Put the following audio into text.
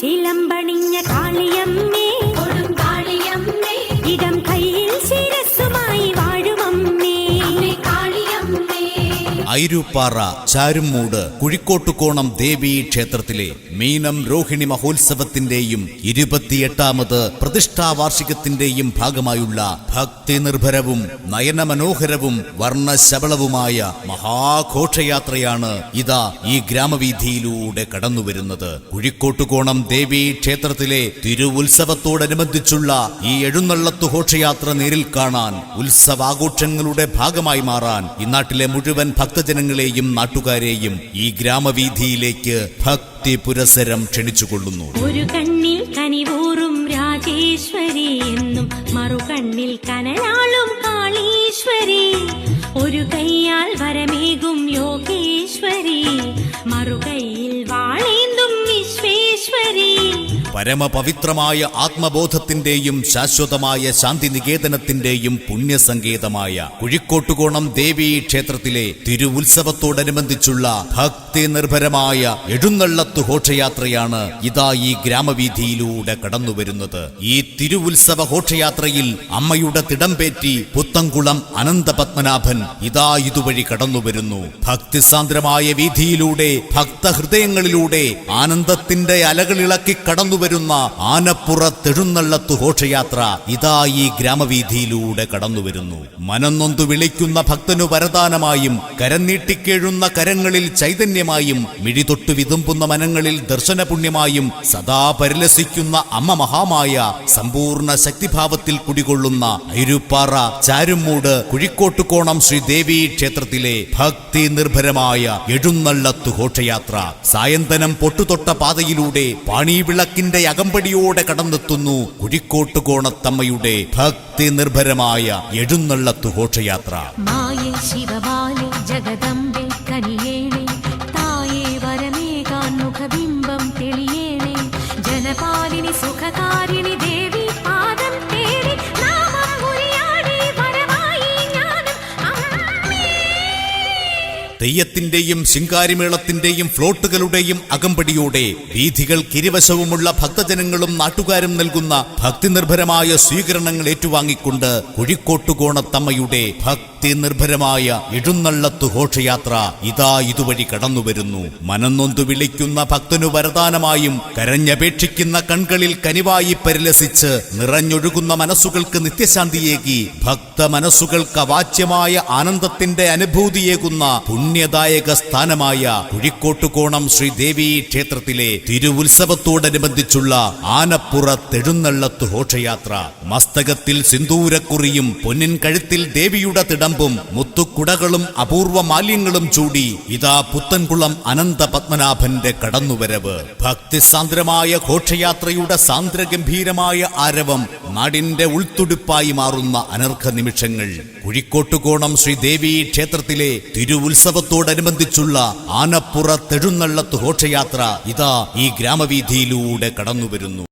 ചിലമ്പണിഞ്ഞ ഐരൂപ്പാറ ചാരുമൂട് കുഴിക്കോട്ടുകോണം ദേവീ ക്ഷേത്രത്തിലെ മീനം രോഹിണി മഹോത്സവത്തിന്റെയും ഇരുപത്തിയെട്ടാമത് പ്രതിഷ്ഠാ വാർഷികത്തിന്റെയും ഭാഗമായുള്ള ഭക്തി നിർഭരവും നയനമനോഹരവും വർണശബളവുമായ മഹാഘോഷയാത്രയാണ് ഇതാ ഈ ഗ്രാമവീഥിയിലൂടെ കടന്നുവരുന്നത്. കുഴിക്കോട്ടുകോണം ദേവീ ക്ഷേത്രത്തിലെ തിരുവുത്സവത്തോടനുബന്ധിച്ചുള്ള ഈ എഴുന്നള്ളത്തു ഘോഷയാത്ര നേരിൽ കാണാൻ ഉത്സവാഘോഷങ്ങളുടെ ഭാഗമായി മാറാൻ ഈ നാട്ടിലെ മുഴുവൻ ഭക്തജനങ്ങളെയും നാട്ടുകാരെയും ഈ ഗ്രാമവീഥിയിലേക്ക് ഭക്തി പുരസരം ക്ഷണിച്ചുകൊള്ളുന്നു. ഒരു കണ്ണിൽ കനിവൂറും രാജേശ്വരി എന്നും മറുകണ്ണിൽ കനലാളും കാളീശ്വരി പരമപവിത്രമായ ആത്മബോധത്തിന്റെയും ശാശ്വതമായ ശാന്തി നികേതനത്തിന്റെയും പുണ്യസങ്കേതമായ കുഴിക്കോട്ടുകോണം ദേവീ ക്ഷേത്രത്തിലെ തിരുവുത്സവത്തോടനുബന്ധിച്ചുള്ള ഭക്തി നിർഭരമായ എഴുന്നള്ളത്തു ഘോഷയാത്രയാണ് ഇതാ ഈ ഗ്രാമവീഥിയിലൂടെ കടന്നുവരുന്നത്. ഈ തിരുവുത്സവ ഘോഷയാത്രയിൽ അമ്മയുടെ തിടംപേറ്റി പുത്തംകുളം അനന്തപത്മനാഭൻ ഇതാ ഇതുവഴി കടന്നുവരുന്നു. ഭക്തിസാന്ദ്രമായ വീഥിയിലൂടെ ഭക്തഹൃദയങ്ങളിലൂടെ ആനന്ദത്തിന്റെ അലകളിളക്കി കടന്നുവരുന്ന ആനപ്പുറത്തെഴുന്നള്ളത്തു ഘോഷയാത്ര ഇതാ ഈ ഗ്രാമവീഥിയിലൂടെ കടന്നുവരുന്നു. മനന്നൊന്തു വിളിക്കുന്ന ഭക്തനു വരദാനമായും കരന്നീട്ടിക്കേഴുന്ന കരങ്ങളിൽ ചൈതന്യമായും മിഴിതൊട്ടു വിതുമ്പുന്ന മനങ്ങളിൽ ദർശനപുണ്യമായും സദാ പരിലസിക്കുന്ന അമ്മ മഹാമായ സമ്പൂർണ ശക്തിഭാവത്തിൽ കുടികൊള്ളുന്ന ഐരുപ്പാറ ചാരുമൂട് കുഴിക്കോട്ടുകോണം ശ്രീദേവി ക്ഷേത്രത്തിലെ ഭക്തി നിർഭരമായ എഴുന്നള്ളത്തു ഘോഷയാത്ര. സായന്തനം പൊട്ടുതൊട്ട പാതയിലൂടെ പാണീവിളക്കിന്റെ അകമ്പടിയോടെ കടന്നെത്തുന്നു കുഴിക്കോട്ടുകോണത്തമ്മയുടെ ഭക്തി നിർഭരമായ എഴുന്നള്ളത്തു ഘോഷയാത്ര. മായേ ജഗദംബെ കനിയേണേ തെയ്യത്തിന്റെയും ശിങ്കാരിമേളത്തിന്റെയും ഫ്ലോട്ടുകളുടെയും അകമ്പടിയോടെ വീഥികൾ വീഥികൾക്കിരുവശവുമുള്ള ഭക്തജനങ്ങളും നാട്ടുകാരും നൽകുന്ന ഭക്തിനിർഭരമായ സ്വീകരണങ്ങൾ ഏറ്റുവാങ്ങിക്കൊണ്ട് കുഴിക്കോട്ടുകോണത്തമ്മയുടെ ഭക്തി നിർഭരമായ എഴുന്നള്ളത്തു ഘോഷയാത്ര ഇതാ ഇതുവഴി കടന്നുവരുന്നു. മനന്നൊന്തു വിളിക്കുന്ന ഭക്തനു വരദാനമായും കരഞ്ഞപേക്ഷിക്കുന്ന കൺകളിൽ കനിവായി പരിലസിച്ച് നിറഞ്ഞൊഴുകുന്ന മനസ്സുകൾക്ക് നിത്യശാന്തിയേകി ഭക്ത മനസ്സുകൾക്ക് അവാച്യമായ ആനന്ദത്തിന്റെ അനുഭൂതിയേകുന്ന പുണ്യദായക സ്ഥാനമായ കുഴിക്കോട്ടുകോണം ശ്രീദേവി ക്ഷേത്രത്തിലെ തിരുവുത്സവത്തോടനുബന്ധിച്ചുള്ള ആനപ്പുറത്തെഴുന്നള്ളത്തു ഘോഷയാത്ര. മസ്തകത്തിൽ സിന്ദൂരക്കുറിയും പൊന്നിൻ കഴുത്തിൽ ദേവിയുടെ തിടമ്പും മുത്തുക്കുടകളും അപൂർവ മാലിന്യങ്ങളും ചൂടി ഇതാ പുത്തൻകുളം അനന്ത പത്മനാഭന്റെ കടന്നുവരവ്. ഭക്തിസാന്ദ്രമായ ഘോഷയാത്രയുടെ സാന്ദ്രഗംഭീരമായ ആരവം നാടിന്റെ ഉൾത്തുടിപ്പായി മാറുന്ന അനർഘ നിമിഷങ്ങൾ. കുഴിക്കോട്ടുകോണം ശ്രീദേവി ക്ഷേത്രത്തിലെ തിരുവുത്സവത്തോടനുബന്ധിച്ചുള്ള ആനപ്പുറത്തെഴുന്നള്ളത്ത് ഘോഷയാത്ര ഇതാ ഈ ഗ്രാമവീഥിയിലൂടെ കടന്നുവരുന്നു.